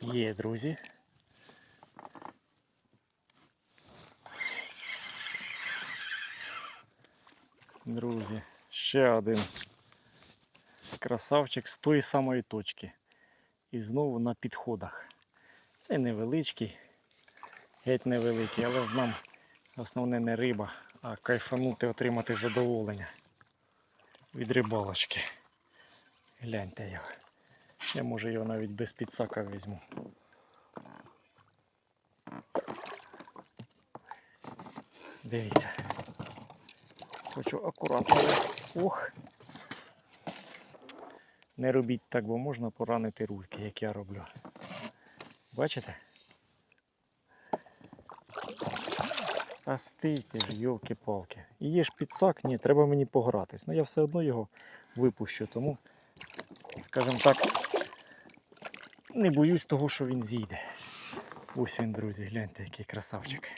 Є, друзі. Друзі, ще один красавчик з тої самої точки. І знову на підходах. Це невеличкий, геть невеликий, але нам основне не риба, а кайфанути, отримати задоволення від рибалочки. Гляньте його. Я може його навіть без підсака візьму. Дивіться. Хочу акуратно. Ох. Не робіть так, бо можна поранити рульки, як я роблю. Бачите? А стійте ж, йолки-палки. І є ж підсак, ні, треба мені погратись. Ну я все одно його випущу, тому, скажімо так, не боюсь того, що він зійде. Ось він, друзі, гляньте, який красавчик.